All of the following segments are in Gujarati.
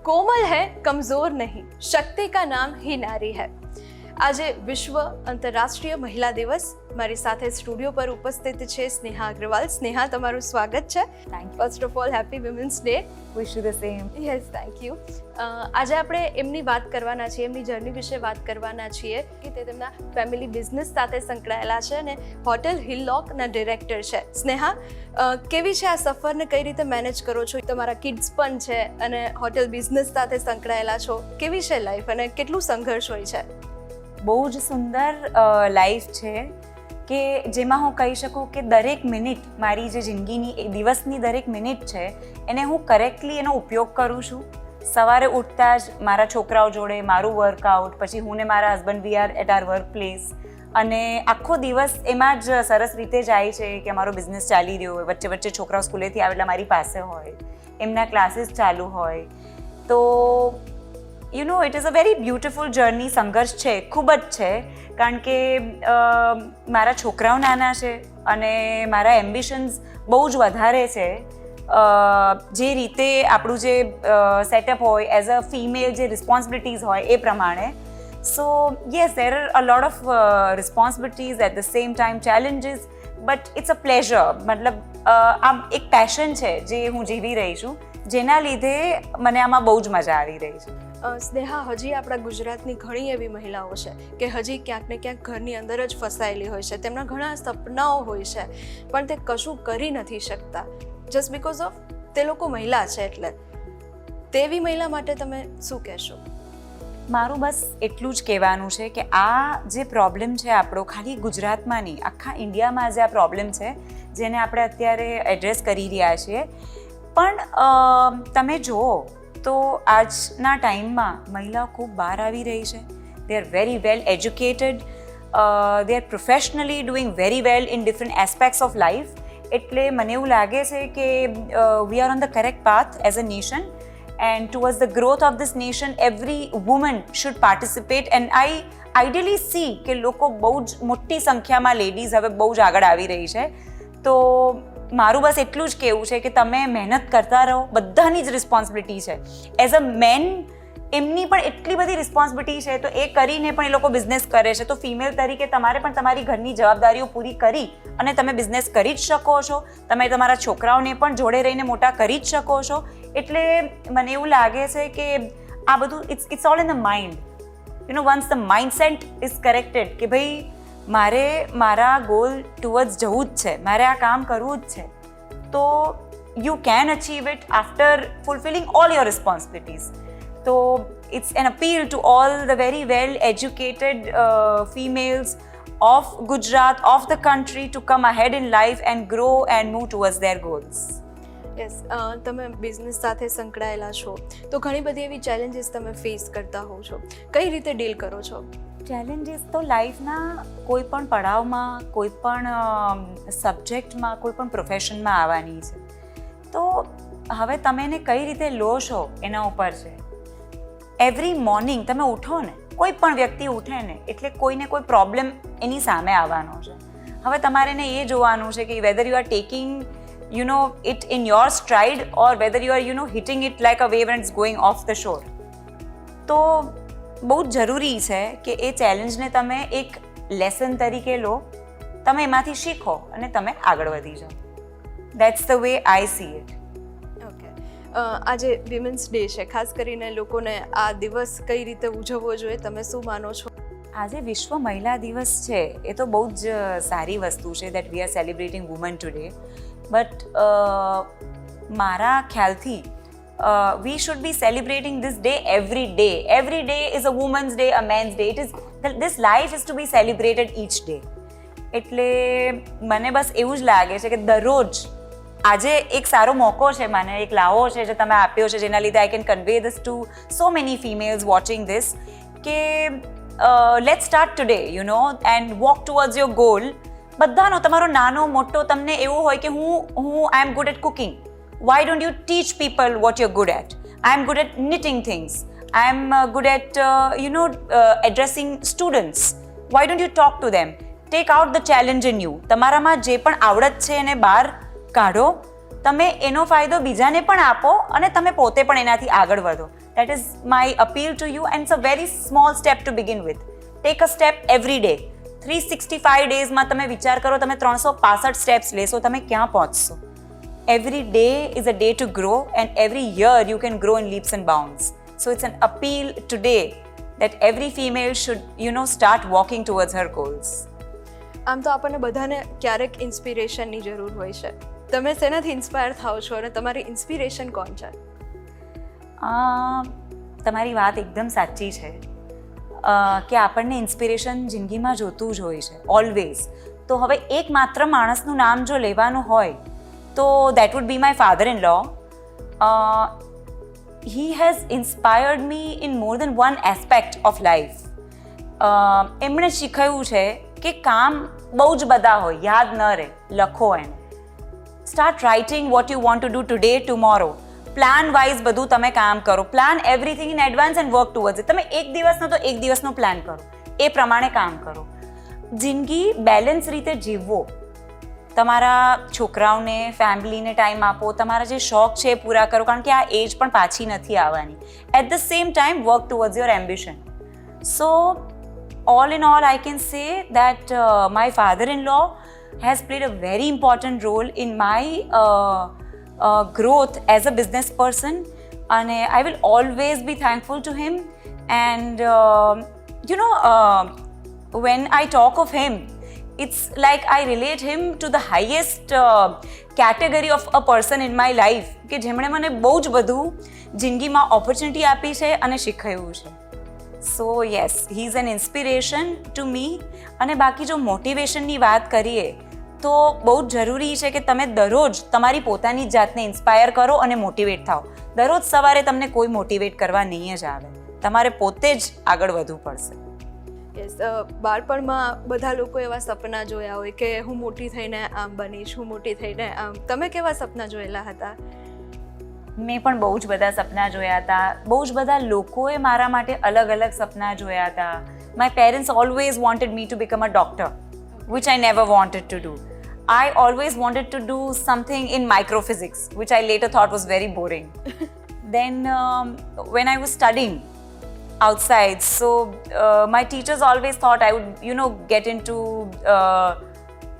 कोमल है कमजोर नहीं शक्ति का नाम ही नारी है આજે વિશ્વ આંતરરાષ્ટ્રીય મહિલા દિવસ. મારી સાથે સ્ટુડિયો પર ઉપસ્થિત છે સ્નેહા અગ્રવાલ. સ્નેહા તમારું સ્વાગત છે. Thank first of all happy women's day wish you the same yes thank you આજે આપણે એમની વાત કરવાના છીએ એમની જર્ની વિશે વાત કરવાના છીએ કે તે તેમના ફેમિલી બિઝનેસ સાથે સંકળાયેલા છે અને હોટેલ હિલલોકના ડિરેક્ટર છે. સ્નેહા કેવી છે આ સફરને કઈ રીતે મેનેજ કરો છો? તમારા કિડ્સ પણ છે અને હોટેલ બિઝનેસ સાથે સંકળાયેલા છો. કેવી છે લાઈફ અને કેટલું સંઘર્ષ હોય છે? બહુ જ સુંદર લાઈફ છે કે જેમાં હું કહી શકું કે દરેક મિનિટ મારી જે જિંદગીની એ દિવસની દરેક મિનિટ છે, એને હું કરેક્ટલી એનો ઉપયોગ કરું છું. સવારે ઉઠતા જ મારા છોકરાઓ જોડે મારું વર્કઆઉટ પછી હું ને મારા husband we are at our work place અને આખો દિવસ એમાં જ સરસ રીતે જાય છે કે અમારો બિઝનેસ ચાલી રહ્યો હોય, વચ્ચે વચ્ચે છોકરાઓ સ્કૂલેથી આવે એટલે મારી પાસે હોય, એમના ક્લાસીસ ચાલુ હોય. તો you know it is a very beautiful journey સંઘર્ષ છે, ખૂબ જ છે. કારણ કે મારા છોકરાઓ નાના છે અને મારા એમ્બિશન્સ બહુ જ વધારે છે. જે રીતે આપણું જે સેટઅપ હોય એઝ અ ફિમેલ જે રિસ્પોન્સિબિલિટીઝ હોય એ પ્રમાણે. So yes there are a lot of responsibilities at the same time challenges but it's a pleasure મતલબ આમ એક પેશન છે જે હું જીવી રહી છું. જેના લીધે મને આમાં બહુ જ મજા આવી રહી છે. સ્નેહા, હજી આપણા ગુજરાતની ઘણી એવી મહિલાઓ છે કે હજી ક્યાંક ને ક્યાંક ઘરની અંદર જ ફસાયેલી હોય છે. તેમના ઘણા સપનાઓ હોય છે, પણ તે કશું કરી નથી શકતા. જસ્ટ બિકોઝ ઓફ તે લોકો મહિલા છે એટલે. તેવી મહિલા માટે તમે શું કહેશો? મારું બસ એટલું જ કહેવાનું છે કે આ જે પ્રોબ્લેમ છે આપણો, ખાલી ગુજરાતમાં નહીં, આખા ઇન્ડિયામાં જે આ પ્રોબ્લેમ છે, જેને આપણે અત્યારે એડ્રેસ કરી રહ્યા છીએ. પણ તમે જુઓ તો આજના ટાઈમમાં મહિલાઓ ખૂબ બહાર આવી રહી છે. They are very well educated they are professionally doing very well in different aspects of life એટલે મને એવું લાગે છે કે we are on the correct path as a nation and towards the growth of this nation, every woman should participate. And i ideally see કે લોકો બહુ જ મોટી સંખ્યામાં લેડીઝ હવે બહુ જ આગળ આવી રહી છે. તો મારું બસ એટલું જ કહેવું છે કે તમે મહેનત કરતા રહો, બધાની જ રિસ્પોન્સિબિલિટી છે. એઝ અ મેન એમની પણ એટલી બધી રિસ્પોન્સિબિલિટી છે, તો એ કરીને પણ એ લોકો બિઝનેસ કરે છે. તો ફિમેલ તરીકે તમારે પણ તમારી ઘરની જવાબદારીઓ પૂરી કરી અને તમે બિઝનેસ કરી જ શકો છો. તમે તમારા છોકરાઓને પણ જોડે રહીને મોટા કરી જ શકો છો. એટલે મને એવું લાગે છે કે આ બધું it's it's all in the mind you know once the mindset is corrected કે ભાઈ મારે મારા ગોલ ટુવર્ડ્સ જવું જ છે, મારે આ કામ કરવું જ છે, તો you can achieve it after fulfilling all your responsibilities તો it's an appeal to all the very well educated females of Gujarat of the country to come ahead in life and grow and move towards their goals yes તમે બિઝનેસ સાથે સંકળાયેલા છો, તો ઘણી બધી એવી ચેલેન્જીસ તમે ફેસ કરતા હોવ છો. કઈ રીતે ડીલ કરો છો? ચેલેન્જીસ તો લાઈફના કોઈ પણ પડાવમાં, કોઈ પણ સબ્જેક્ટમાં કોઈ પણ પ્રોફેશનમાં આવવાની છે. તો હવે તમે એને કઈ રીતે લો છો એના ઉપર છે? એવરી મોર્નિંગ તમે ઉઠો ને, કોઈ પણ વ્યક્તિ ઉઠે ને, એટલે કોઈને કોઈ પ્રોબ્લેમ એની સામે આવવાનો છે. હવે તમારે એને એ જોવાનું છે કે whether you are taking you know it in your stride or whether you are you know hitting it like a wave and going off the shore તો બહુ જ જરૂરી છે કે એ ચેલેન્જને તમે એક લેસન તરીકે લો તમે એમાંથી શીખો અને તમે આગળ વધી જાઓ. That's the way I see it okay આજે વિમેન્સ ડે છે. ખાસ કરીને લોકોને આ દિવસ કઈ રીતે ઉજવવો જોઈએ તમે શું માનો છો? આજે વિશ્વ મહિલા દિવસ છે. એ તો બહુ જ સારી વસ્તુ છે that we are celebrating woman today but મારા ખ્યાલથી we should be celebrating this day every day every day is a woman's day a man's day It is this life is to be celebrated each day એટલે મને બસ એવું જ લાગે છે કે દરરોજ આજે એક સારો મોકો છે મને, એક લાવો છે જે તમે આપ્યો છે, જેના લીધે I can convey this to so many females watching this કે let start today you know and walk towards your goal બધાનો, તમારો નાનો, મોટો, તમને એવું હોય કે હું હું I am good at cooking why you you teach people what you're good at I am good at I'm uh, I am uh, at you know addressing students Why don't you talk to them take out the challenge in you તમારામાં જે પણ આવડત છે એને બહાર કાઢો. તમે એનો ફાયદો બીજાને પણ આપો અને તમે પોતે પણ એનાથી આગળ વધો. That is my appeal to you and it's a very small step to begin with take a step every day three sixty five ડેઝમાં તમે વિચાર કરો તમે ત્રણસો પાસઠ સ્ટેપ્સ લેશો તમે ક્યાં પહોંચશો? Every day is a day to grow and every year you can grow in leaps and bounds so it's an appeal today that every female should you know start walking towards her goals આમ તો આપણને બધાને ક્યારેક ઇન્સ્પિરેશનની જરૂર હોય છે તમે શેનાથી ઇન્સ્પાયર થાઓ છો અને તમારી ઇન્સ્પિરેશન કોણ છે તમારી વાત એકદમ સાચી છે કે આપણને ઇન્સ્પિરેશન જિંદગીમાં જોતું જ હોય છે ઓલવેઝ તો હવે એકમાત્ર માણસનું નામ જો લેવાનું હોય તો that would be my father in law he has inspired me in more than one aspect of life એમણે શીખવ્યું છે કે કામ બહુ જ બધા હોય, યાદ ન રહે, લખો એમ. Start writing what you want to do today tomorrow plan wise બધું તમે કામ કરો. Plan everything in advance and work towards તમે એક દિવસનો તો એક દિવસનો પ્લાન કરો. એ પ્રમાણે કામ કરો. જિંદગી બેલેન્સ રીતે જીવવો. તમારા છોકરાઓને ફેમિલીને ટાઈમ આપો તમારા જે શોખ છે એ પૂરા કરો કારણ કે આ એજ પણ પાછી નથી આવવાની at the same time work towards your ambition so all in all, I can say that uh, my father in law has played a very important role in my uh, uh, growth as a business person. And uh, I will always be thankful to him. And um you know, uh, when I talk him to like relate the highest category of a person in my life કે જેમણે મને બહુ જ બધું જિંદગીમાં ઓપોર્ચ્યુનિટી આપી છે અને શીખવ્યું છે. So yes he is an inspiration to me અને બાકી જો મોટિવેશનની વાત કરીએ તો બહુ જ જરૂરી છે કે તમે દરરોજ તમારી પોતાની જાતને ઇન્સ્પાયર કરો અને મોટિવેટ થાઓ. દરરોજ સવારે તમને કોઈ મોટિવેટ કરવા નહીં જ આવે. તમારે પોતે જ આગળ વધવું પડશે. યસ બાળપણમાં બધા લોકો એવા સપના જોયા હોય કે હું મોટી થઈને આમ બનીશ હું મોટી થઈને આમ. તમે કેવા સપના જોયેલા હતા? મેં પણ બહુ જ બધા સપના જોયા હતા. બહુ જ બધા લોકોએ મારા માટે અલગ અલગ સપના જોયા હતા. My parents always wanted me to become a doctor which I never wanted to do I always wanted to do something in microphysics which I later thought was very boring then when I was studying outside, so uh, my teachers always thought I would, you know, get into uh,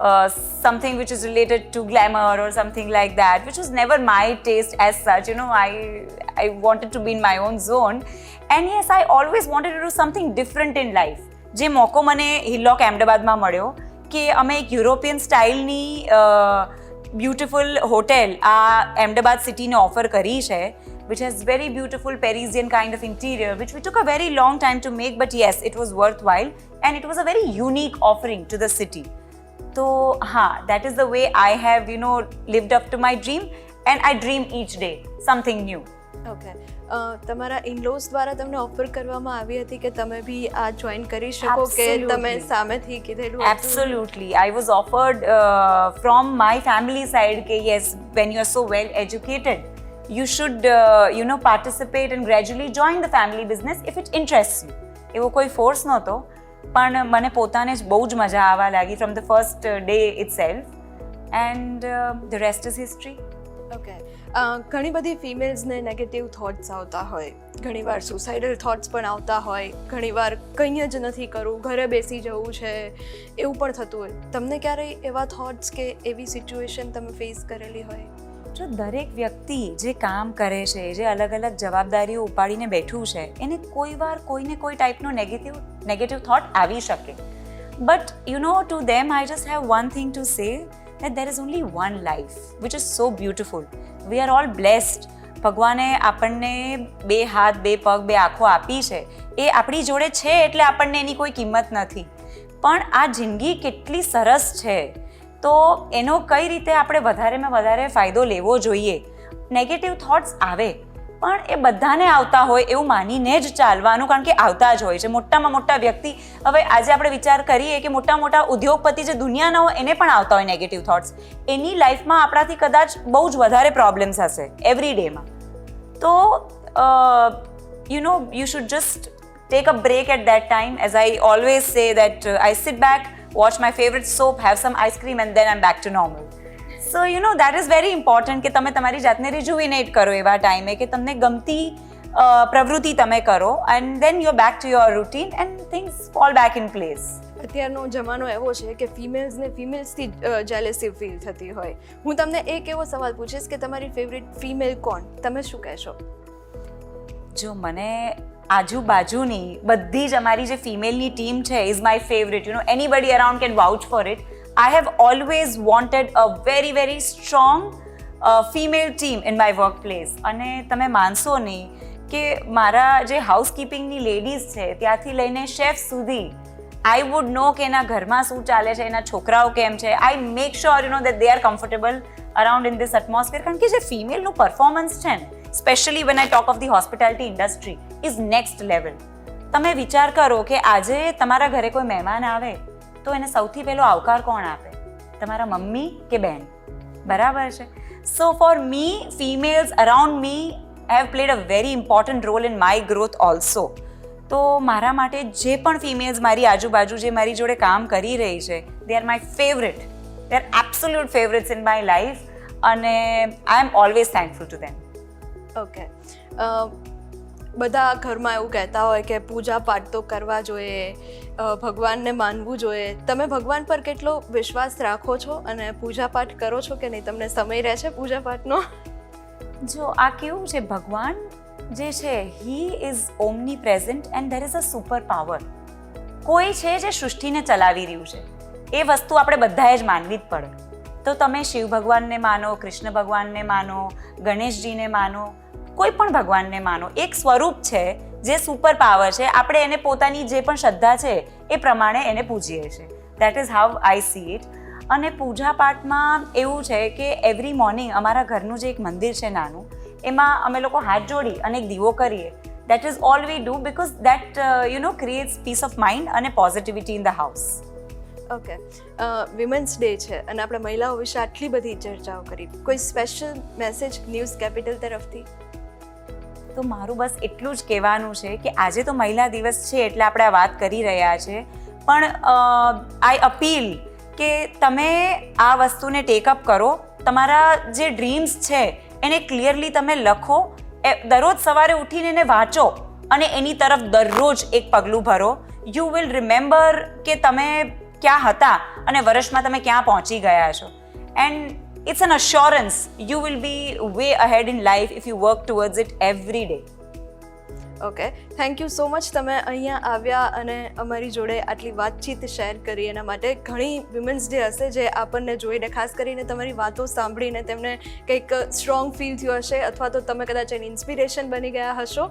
uh, something which is related to glamour or something like that, which was never my taste as such. You know, I I wanted to be in my own zone, and yes, I always wanted to do something different in life. જે મોકો મને હિલોક અહેમદાબાદમાં મળ્યો કે અમે એક યુરોપિયન સ્ટાઇલની બ્યુટિફુલ હોટેલ આ અહેમદાબાદ સિટીને ઓફર કરી છે Which has very beautiful Parisian kind of interior which we took a very long time to make but yes it was worthwhile and it was a very unique offering to the city તો હા that is the way I have you know lived up to my dream and I dream each day something new okay તમારા ઇનલોઝ દ્વારા તમને ઓફર કરવામાં આવી હતી કે તમે બી આ જોઈન કરી શકો કે તમે Absolutely. સામેથી કીધેલું હતું? Absolutely. I was offered uh, from my family side કે yes, when you are so well educated, you should, uh, you know, participate and gradually join the family business if it interests. એવો કોઈ ફોર્સ નહોતો પણ મને પોતાને જ બહુ જ મજા આવવા લાગી from the first day itself and the rest is history okay ઘણી બધી ફિમેલ્સને નેગેટિવ થોટ્સ આવતા હોય. ઘણીવાર સુસાઇડલ થોટ્સ પણ આવતા હોય. ઘણીવાર કંઈ જ નથી કરવું ઘરે બેસી જવું છે એવું પણ થતું હોય. તમને ક્યારેય એવા થોટ્સ કે એવી સિચ્યુએશન તમે ફેસ કરેલી હોય? જો દરેક વ્યક્તિ જે કામ કરે છે, જે અલગ અલગ જવાબદારીઓ ઉપાડીને બેઠું છે, એને કોઈ વાર કોઈને કોઈ ટાઈપનો નેગેટિવ નેગેટિવ થોટ આવી શકે. But you know to them I just have one thing to say that there is only one life which is so beautiful we are all blessed ભગવાને આપણને બે હાથ, બે પગ, બે આંખો આપી છે. એ આપણી જોડે છે એટલે આપણને એની કોઈ કિંમત નથી. પણ આ જિંદગી કેટલી સરસ છે. તો એનો કઈ રીતે આપણે વધારેમાં વધારે ફાયદો લેવો જોઈએ? નેગેટિવ થોટ્સ આવે, પણ એ બધાને આવતા હોય એવું માનીને જ ચાલવાનું, કારણ કે આવતા જ હોય છે. મોટામાં મોટા વ્યક્તિ, હવે આજે આપણે વિચાર કરીએ કે મોટા મોટા ઉદ્યોગપતિ જે દુનિયાના હોય, એને પણ આવતા હોય નેગેટિવ થોટ્સ એની લાઈફમાં આપણાથી કદાચ બહુ જ વધારે પ્રોબ્લેમ્સ હશે એવરી ડેમાં તો you know you should just take a break at that time as I always say that I sit back watch my favorite soap have some ice cream and then i'm back to normal. So you know that is very important કે તમે તમારી જાતને રિજુવિનેટ કરો એવા ટાઈમે કે તમને ગમતી પ્રવૃત્તિ તમે કરો and then you back to your routine and things fall back in place અત્યારનો જમાનો એવો છે કે ફિમેલ્સને ફિમેલ્સથી જેલેસી ફીલ થતી હોય. હું તમને એક એવો સવાલ પૂછીશ કે તમારી ફેવરિટ ફિમેલ કોણ? તમે શું કહેશો? જો મને આજુબાજુની બધી જ અમારી જે ફિમેલની ટીમ છે is my favourite you know anybody around can vouch for it I have always wanted a very very strong female team in my work place અને તમે માનશો નહીં કે મારા જે હાઉસકીપિંગની લેડીઝ છે, ત્યાંથી લઈને શેફ સુધી આઈ વુડ નો કે એના ઘરમાં શું ચાલે છે, એના છોકરાઓ કેમ છે. I make sure you know that they are comfortable around in this atmosphere કારણ કે જે ફિમેલનું પરફોર્મન્સ છે ને specially when I talk of the hospitality industry is next level તમે વિચાર કરો કે આજે તમારા ઘરે કોઈ મહેમાન આવે, તો એને સૌથી પહેલો આવકાર કોણ આપે? તમારા મમ્મી કે બહેન બરાબર છે? So for me females around me have played a very important role in my growth also તો મારા માટે જે પણ ફિમેલ્સ મારી આજુબાજુ જે મારી જોડે કામ કરી રહી છે they are my favourite they are absolute favourites in my life અને I am always thankful to them okay બધા ઘરમાં એવું કહેતા હોય કે પૂજા પાઠ તો કરવા જોઈએ ભગવાનને માનવું જોઈએ. તમે ભગવાન પર કેટલો વિશ્વાસ રાખો છો અને પૂજા પાઠ કરો છો કે નહીં? તમને સમય રહે છે પૂજા પાઠનો? જો, આ કેવું છે? ભગવાન જે છે he is omnipresent and there is a super power કોઈ છે જે સૃષ્ટિને ચલાવી રહ્યું છે. એ વસ્તુ આપણે બધાએ જ માનવી જ પડે. તો તમે શિવ ભગવાનને માનો, કૃષ્ણ ભગવાનને માનો, ગણેશજીને માનો, કોઈ પણ ભગવાનને માનો, એક સ્વરૂપ છે, જે સુપર પાવર છે, આપણે એને પોતાની જે પણ શ્રદ્ધા છે, એ પ્રમાણે એને પૂજીએ છીએ. That is how I see it અને પૂજા પાઠમાં એવું છે કે એવરી મોર્નિંગ અમારા ઘરનું જે એક મંદિર છે નાનું, એમાં અમે લોકો હાથ જોડી અને એક દીવો કરીએ. That is all we do because that you know creates peace of mind અને positivity in the house okay women's day છે અને આપણે મહિલાઓ વિશે આટલી બધી ચર્ચાઓ કરી. કોઈ સ્પેશિયલ મેસેજ ન્યૂઝ કેપિટલ તરફથી? તો મારું બસ એટલું જ કહેવાનું છે કે આજે તો મહિલા દિવસ છે એટલે આપણે આ વાત કરી રહ્યા છે. પણ આઈ અપીલ કે તમે આ વસ્તુને ટેકઅપ કરો. તમારા જે ડ્રીમ્સ છે એને ક્લિયરલી તમે લખો. એ દરરોજ સવારે ઉઠીને એને વાંચો અને એની તરફ દરરોજ એક પગલું ભરો. યુ વિલ રિમેમ્બર કે તમે ક્યાં હતા અને વર્ષમાં તમે ક્યાં પહોંચી ગયા છો and it's an assurance you will be way ahead in life if you work towards it every day okay thank you so much તમે અહીંયા આવ્યા અને અમારી જોડે આટલી વાતચીત શેર કરી એના માટે ઘણી વિમેન્સ ડે હશે જે આપણને જોઈને, ખાસ કરીને તમારી વાતો સાંભળીને તેમને કંઈક સ્ટ્રોંગ ફીલ થયું હશે અથવા તો તમે કદાચ એની ઇન્સ્પિરેશન બની ગયા હશો.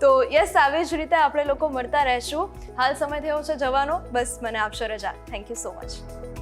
તો યસ આવી જ રીતે આપણે લોકો મળતા રહેશું. હાલ સમય થયો છે જવાનો. બસ મને આપશો રજા. Thank you so much